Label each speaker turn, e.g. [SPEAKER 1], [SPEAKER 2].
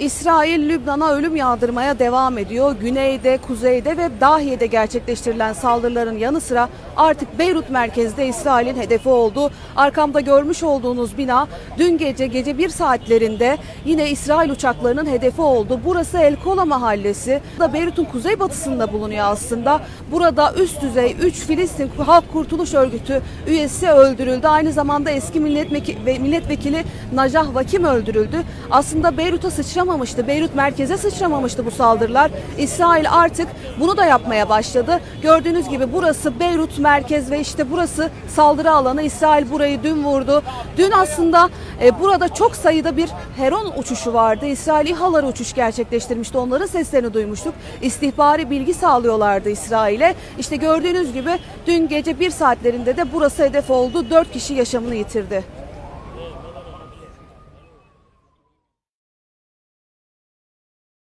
[SPEAKER 1] İsrail Lübnan'a ölüm yağdırmaya devam ediyor. Güneyde, kuzeyde ve Dahiye'de gerçekleştirilen saldırıların yanı sıra artık Beyrut merkezde İsrail'in hedefi oldu. Arkamda görmüş olduğunuz bina dün gece gece bir saatlerinde yine İsrail uçaklarının hedefi oldu. Burası El Kola mahallesi. Da Beyrut'un kuzeybatısında bulunuyor aslında. Burada üst düzey 3 Filistin Halk Kurtuluş Örgütü üyesi öldürüldü. Aynı zamanda eski milletvekili, ve milletvekili Najah Vakim öldürüldü. Aslında Beyrut'a sıçramamıştı. Beyrut merkeze sıçramamıştı bu saldırılar. İsrail artık bunu da yapmaya başladı. Gördüğünüz gibi burası Beyrut merkez ve işte burası saldırı alanı. İsrail burayı dün vurdu. Dün aslında e, burada çok sayıda bir Heron uçuşu vardı. İsrail İHA'ları uçuş gerçekleştirmişti. Onların seslerini duymuştuk. İstihbari bilgi sağlıyorlardı İsrail'e. İşte gördüğünüz gibi dün gece bir saatlerinde de burası hedef oldu. Dört kişi yaşamını yitirdi.